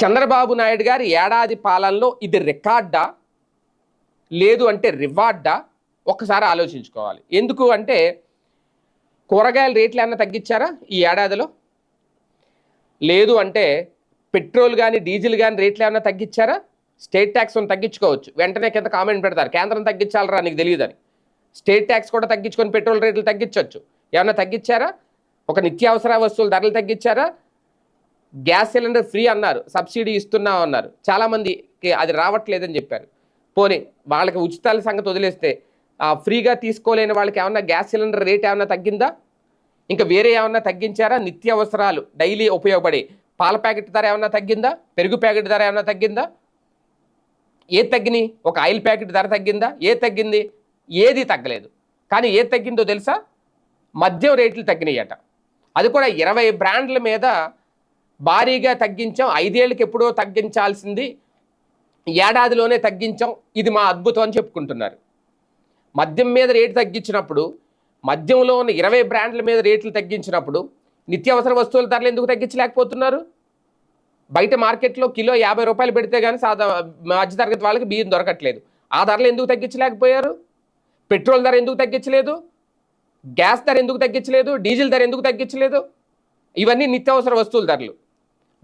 చంద్రబాబు నాయుడు గారి ఏడాది పాలనలో ఇది రికార్డా? లేదు అంటే రివార్డా? ఒక్కసారి ఆలోచించుకోవాలి. ఎందుకు అంటే కూరగాయల రేట్లు ఏమైనా తగ్గించారా ఈ ఏడాదిలో? లేదు అంటే పెట్రోల్ కానీ డీజిల్ కానీ రేట్లు ఏమైనా తగ్గించారా? స్టేట్ ట్యాక్స్ తగ్గించుకోవచ్చు. వెంటనే కింద కామెంట్ పెడతారు. కేంద్రం తగ్గించాలరా? నీకు తెలియదని. స్టేట్ ట్యాక్స్ కూడా తగ్గించుకొని పెట్రోల్ రేట్లు తగ్గించవచ్చు ఏమైనా తగ్గించారా? ఒక నిత్యావసర వస్తువుల ధరలు తగ్గించారా? గ్యాస్ సిలిండర్ ఫ్రీ అన్నారు సబ్సిడీ ఇస్తున్నాం అన్నారు. చాలామందికి అది రావట్లేదని చెప్పారు. పోనీ వాళ్ళకి ఉచితాల సంగతి వదిలేస్తే ఫ్రీగా తీసుకోలేని వాళ్ళకి ఏమన్నా గ్యాస్ సిలిండర్ రేట్ ఏమన్నా తగ్గిందా? ఇంకా వేరే ఏమన్నా తగ్గించారా? నిత్య అవసరాలు డైలీ ఉపయోగపడే పాల ప్యాకెట్ ధర ఏమన్నా తగ్గిందా? పెరుగు ప్యాకెట్ ధర ఏమన్నా తగ్గిందా? ఏది తగ్గినాయి? ఒక ఆయిల్ ప్యాకెట్ ధర తగ్గిందా? ఏది తగ్గింది? ఏది తగ్గలేదు. కానీ ఏది తగ్గిందో తెలుసా? మద్యం రేట్లు తగ్గినాయట. అది కూడా ఇరవై బ్రాండ్ల మీద భారీగా తగ్గించాం. ఐదేళ్ళకి ఎప్పుడో తగ్గించాల్సింది. ఏడాదిలోనే తగ్గించాం. ఇది మా అద్భుతం అని చెప్పుకుంటున్నారు. మద్యం మీద రేటు తగ్గించినప్పుడు మద్యంలో ఉన్న ఇరవై బ్రాండ్ల మీద రేట్లు తగ్గించినప్పుడు నిత్యావసర వస్తువుల ధరలు ఎందుకు తగ్గించలేకపోతున్నారు? బయట మార్కెట్లో కిలో యాభై రూపాయలు పెడితే కానీ సాదా మధ్యతరగతి వాళ్ళకి బియ్యం దొరకట్లేదు. ఆ ధరలు ఎందుకు తగ్గించలేకపోయారు? పెట్రోల్ ధర ఎందుకు తగ్గించలేదు? గ్యాస్ ధర ఎందుకు తగ్గించలేదు? డీజిల్ ధర ఎందుకు తగ్గించలేదు? ఇవన్నీ నిత్యావసర వస్తువుల ధరలు.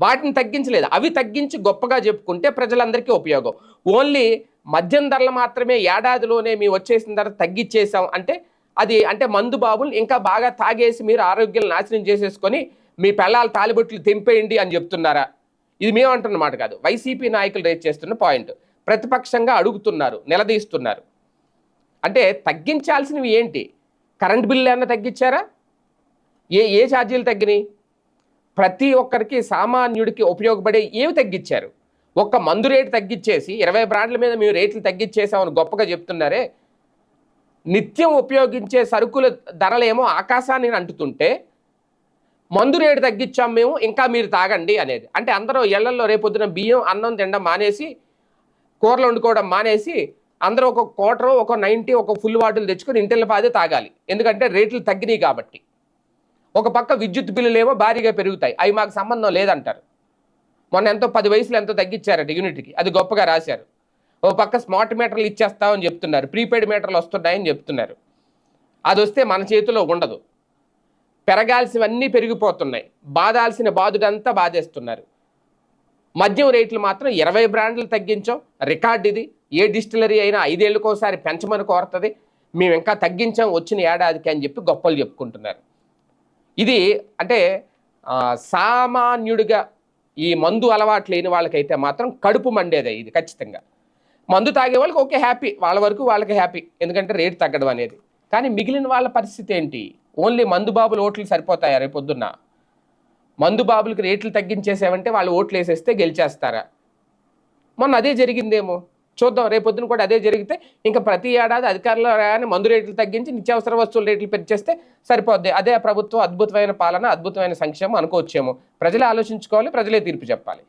వాటిని తగ్గించలేదు. అవి తగ్గించి గొప్పగా చెప్పుకుంటే ప్రజలందరికీ ఉపయోగం. ఓన్లీ మద్యం ధరలు మాత్రమే ఏడాదిలోనే మీ వచ్చేసిన ధర తగ్గించేసాం అంటే అది అంటే మందు బాబులు ఇంకా బాగా తాగేసి మీరు ఆరోగ్యం నాశనం చేసేసుకొని మీ పెళ్ళాలు తాలిబొట్లు తెంపేయండి అని చెప్తున్నారా? ఇది మేము కాదు. వైసీపీ నాయకులు రేట్ చేస్తున్న పాయింట్ ప్రతిపక్షంగా అడుగుతున్నారు నిలదీస్తున్నారు. అంటే తగ్గించాల్సినవి ఏంటి? కరెంట్ బిల్లు ఏమన్నా తగ్గించారా? ఏ ఏ ఛార్జీలు తగ్గినాయి? ప్రతి ఒక్కరికి సామాన్యుడికి ఉపయోగపడే ఏవి తగ్గించారు? ఒక్క మందు రేటు తగ్గించేసి ఇరవై బ్రాండ్ల మీద మేము రేట్లు తగ్గించేసామని గొప్పగా చెప్తున్నారే. నిత్యం ఉపయోగించే సరుకుల ధరలేమో ఆకాశాన్ని అంటుతుంటే మందు రేటు తగ్గించాం మేము ఇంకా మీరు తాగండి అనేది. అంటే అందరూ ఇళ్ళలో రేపొద్దున బియ్యం అన్నం తినడం మానేసి కూరలు వండుకోవడం మానేసి అందరూ ఒక క్వార్టర్ ఒక నైంటీ ఒక ఫుల్ బాటిల్ తెచ్చుకొని ఇంటిల పాదే తాగాలి. ఎందుకంటే రేట్లు తగ్గినాయి కాబట్టి. ఒక పక్క విద్యుత్ బిల్లులు ఏమో భారీగా పెరుగుతాయి. అవి మాకు సంబంధం లేదంటారు. మొన్న ఎంతో పది వయసులు ఎంతో తగ్గించారట యూనిట్కి. అది గొప్పగా రాశారు. ఓ పక్క స్మార్ట్ మీటర్లు ఇచ్చేస్తామని చెప్తున్నారు. ప్రీపెయిడ్ మీటర్లు వస్తున్నాయని చెప్తున్నారు. అది వస్తే మన చేతిలో ఉండదు. పెరగాల్సినవన్నీ పెరిగిపోతున్నాయి. బాధాల్సిన బాధుడంతా బాధేస్తున్నారు మద్యం రేట్లు మాత్రం ఇరవై బ్రాండ్లు తగ్గించాం రికార్డ్ ఇది. ఏ డిస్టిలరీ అయినా ఐదేళ్ళకోసారి పెంచమని కోరుతుంది. మేము ఇంకా తగ్గించాం వచ్చిన ఏడాదికి అని చెప్పి గొప్పలు చెప్పుకుంటున్నారు. ఇది అంటే సామాన్యుడిగా ఈ మందు అలవాటు లేని వాళ్ళకైతే మాత్రం కడుపు మండేదే ఇది ఖచ్చితంగా. మందు తాగే వాళ్ళకి ఓకే హ్యాపీ. వాళ్ళ వరకు వాళ్ళకి హ్యాపీ. ఎందుకంటే రేటు తగ్గడం అనేది. కానీ మిగిలిన వాళ్ళ పరిస్థితి ఏంటి? ఓన్లీ మందు బాబులు ఓట్లు సరిపోతాయా రేపొద్దున్న మందు బాబులకి రేట్లు తగ్గించేసామంటే వాళ్ళు ఓట్లు వేసేస్తే గెలిచేస్తారా? మొన్న అదే జరిగిందేమో? చూద్దాం. రేపొద్దున కూడా అదే జరిగితే ఇంకా ప్రతి ఏడాది అధికారులు రాగానే మందు రేట్లు తగ్గించి నిత్యావసర వస్తువుల రేట్లు పెంచేస్తే సరిపోద్ది. అదే ప్రభుత్వం అద్భుతమైన పాలన అద్భుతమైన సంక్షేమం అనుకోవచ్చేమో. ప్రజలే ఆలోచించుకోవాలి ప్రజలే తీర్పు చెప్పాలి.